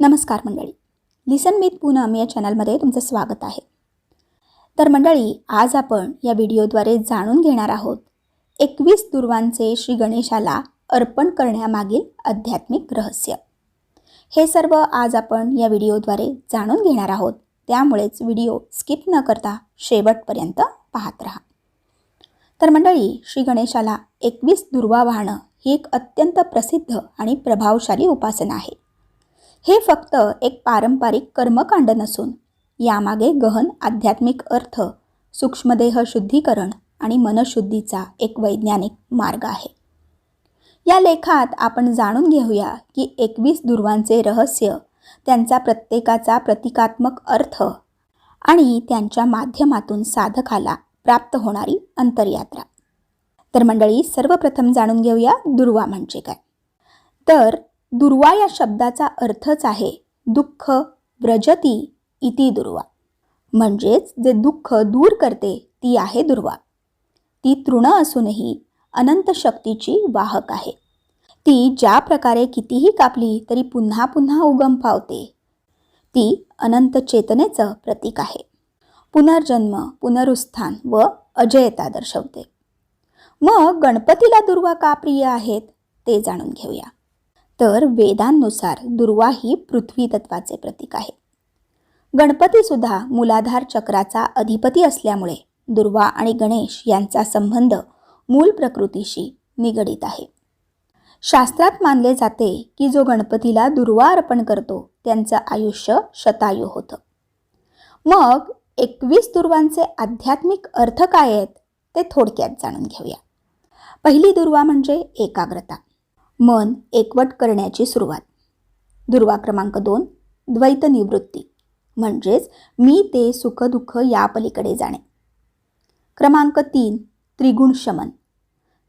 नमस्कार मंडळी. लिसन विथ पूनम या चॅनलमध्ये तुमचं स्वागत आहे. तर मंडळी आज आपण या व्हिडिओद्वारे जाणून घेणार आहोत एकवीस दुर्वांचे श्री गणेशाला अर्पण करण्यामागील आध्यात्मिक रहस्य. हे सर्व आज आपण या व्हिडिओद्वारे जाणून घेणार आहोत. त्यामुळेच व्हिडिओ स्किप न करता शेवटपर्यंत पाहत राहा. तर मंडळी श्री गणेशाला एकवीस दुर्वा वाहणं ही एक अत्यंत प्रसिद्ध आणि प्रभावशाली उपासना आहे. हे फक्त एक पारंपरिक कर्मकांड नसून यामागे गहन आध्यात्मिक अर्थ सूक्ष्मदेह शुद्धीकरण आणि मनशुद्धीचा एक वैज्ञानिक मार्ग आहे. या लेखात आपण जाणून घेऊया की एकवीस दुर्वांचे रहस्य त्यांचा प्रत्येकाचा प्रतिकात्मक अर्थ आणि त्यांच्या माध्यमातून साधकाला प्राप्त होणारी अंतरयात्रा. तर मंडळी सर्वप्रथम जाणून घेऊया दुर्वा म्हणजे काय? तर दुर्वा या शब्दाचा अर्थच आहे दुःख व्रजती इति दुर्वा. म्हणजेच जे दुःख दूर करते ती आहे दुर्वा. ती तृण असूनही अनंत शक्तीची वाहक आहे. ती ज्या प्रकारे कितीही कापली तरी पुन्हा पुन्हा उगम पावते. ती अनंत चेतनेचं प्रतीक आहे. पुनर्जन्म पुनरुत्थान व अजयता दर्शवते. मग गणपतीला दुर्वा का प्रिय आहेत ते जाणून घेऊया. तर वेदांनुसार दुर्वा ही पृथ्वी तत्वाचे प्रतीक आहे. गणपतीसुद्धा मूलाधार चक्राचा अधिपती असल्यामुळे दुर्वा आणि गणेश यांचा संबंध मूल प्रकृतीशी निगडीत आहे. शास्त्रात मानले जाते की जो गणपतीला दुर्वा अर्पण करतो त्यांचं आयुष्य शतायू होतं. मग एकवीस दुर्वांचे आध्यात्मिक अर्थ काय आहेत ते थोडक्यात जाणून घेऊया. पहिली दुर्वा म्हणजे एकाग्रता. मन एकवट करण्याची सुरुवात. दुर्वा क्रमांक दोन द्वैत निवृत्ती. म्हणजेच मी ते सुखदुःख या पलीकडे जाणे. क्रमांक तीन त्रिगुण शमन.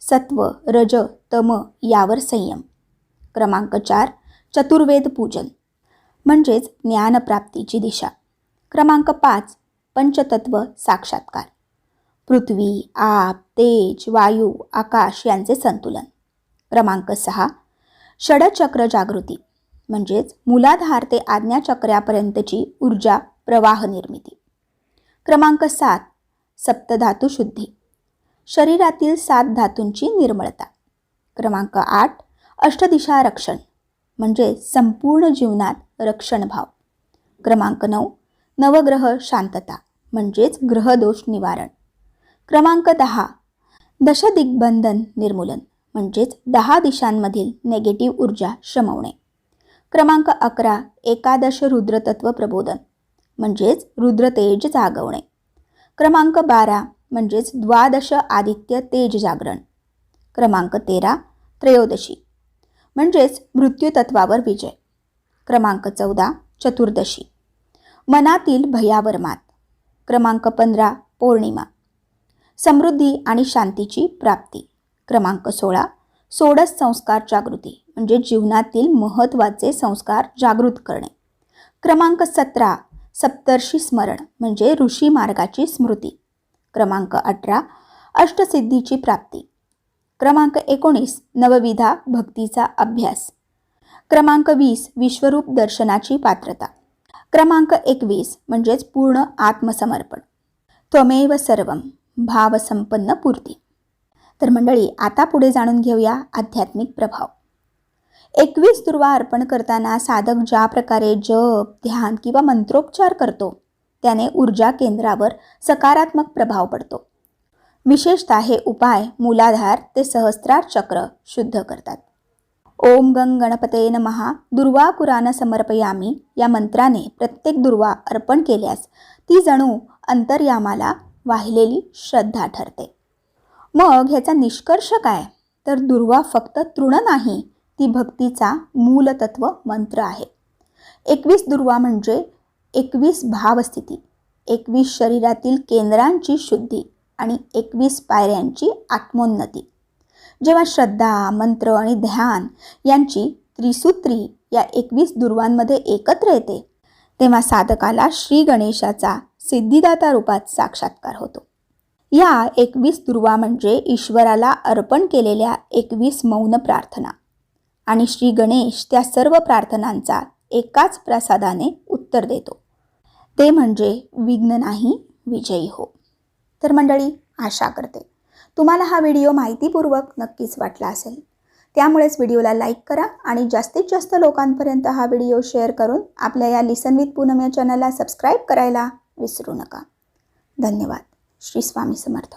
सत्व रज तम यावर संयम. क्रमांक चार चतुर्वेद पूजन. म्हणजेच ज्ञानप्राप्तीची दिशा. क्रमांक पाच पंचतत्व साक्षात्कार. पृथ्वी आप तेज वायू आकाश यांचे संतुलन. क्रमांक सहा. षडचक्र जागृती म्हणजेच मूलाधार ते आज्ञाचक्रापर्यंतची ऊर्जा प्रवाह निर्मिती. क्रमांक सात सप्तधातू शुद्धी शरीरातील सात धातूंची निर्मळता. क्रमांक आठ अष्टदिशा रक्षण म्हणजे संपूर्ण जीवनात रक्षणभाव. क्रमांक नऊ नवग्रह शांतता म्हणजेच ग्रहदोष निवारण. क्रमांक दहा दशदिग्बंधन निर्मूलन म्हणजेच दहा दिशांमधील नेगेटिव्ह ऊर्जा शमवणे. क्रमांक अकरा एकादश रुद्रतत्व प्रबोधन म्हणजेच रुद्रतेज जागवणे. क्रमांक बारा म्हणजेच द्वादश आदित्य तेज जागरण. क्रमांक तेरा त्रयोदशी म्हणजेच मृत्यूतत्वावर विजय. क्रमांक चौदा चतुर्दशी मनातील भयावर मात. क्रमांक पंधरा पौर्णिमा समृद्धी आणि शांतीची प्राप्ती. क्रमांक सोळा सोडस संस्कार जागृती म्हणजे जीवनातील महत्त्वाचे संस्कार जागृत करणे. क्रमांक सतरा सप्तर्षी स्मरण म्हणजे ऋषी मार्गाची स्मृती. क्रमांक अठरा अष्टसिद्धीची प्राप्ती. क्रमांक एकोणीस नवविधा भक्तीचा अभ्यास. क्रमांक वीस विश्वरूप दर्शनाची पात्रता. क्रमांक एकवीस म्हणजेच पूर्ण आत्मसमर्पण. त्वमेव सर्वम भावसंपन्न पूर्ती. तर मंडळी आता पुढे जाणून घेऊया आध्यात्मिक प्रभाव. एकवीस दुर्वा अर्पण करताना साधक ज्या प्रकारे जप ध्यान किंवा मंत्रोपचार करतो त्याने ऊर्जा केंद्रावर सकारात्मक प्रभाव पडतो. विशेषतः हे उपाय मूलाधार ते सहस्त्रार चक्र शुद्ध करतात. ओम गंग गणपतये नमहा दुर्वा कुरान समर्पयामी. या मंत्राने प्रत्येक दुर्वा अर्पण केल्यास ती जणू अंतर्यामाला वाहिलेली श्रद्धा ठरते. मग ह्याचा निष्कर्ष काय? तर दुर्वा फक्त तृण नाही ती भक्तीचा मूलतत्व मंत्र आहे. एकवीस दुर्वा म्हणजे एकवीस भावस्थिती एकवीस शरीरातील केंद्रांची शुद्धी आणि एकवीस पायऱ्यांची आत्मोन्नती. जेव्हा श्रद्धा मंत्र आणि ध्यान यांची त्रिसूत्री या एकवीस दुर्वांमध्ये एकत्र येते तेव्हा साधकाला श्री गणेशाचा सिद्धिदाता रूपात साक्षात्कार होतो. या एकवीस दुर्वा म्हणजे ईश्वराला अर्पण केलेल्या एकवीस मौन प्रार्थना. आणि श्री गणेश त्या सर्व प्रार्थनांचा एकाच प्रसादाने उत्तर देतो. ते म्हणजे विघ्न नाही विजयी हो. तर मंडळी आशा करते. तुम्हाला हा व्हिडिओ माहितीपूर्वक नक्कीच वाटला असेल. त्यामुळेच व्हिडिओला लाईक करा आणि जास्तीत जास्त लोकांपर्यंत हा व्हिडिओ शेअर करून आपल्या या लिसन विथ पूनम या चॅनलला सबस्क्राईब करायला विसरू नका. धन्यवाद. श्री स्वामी समर्थ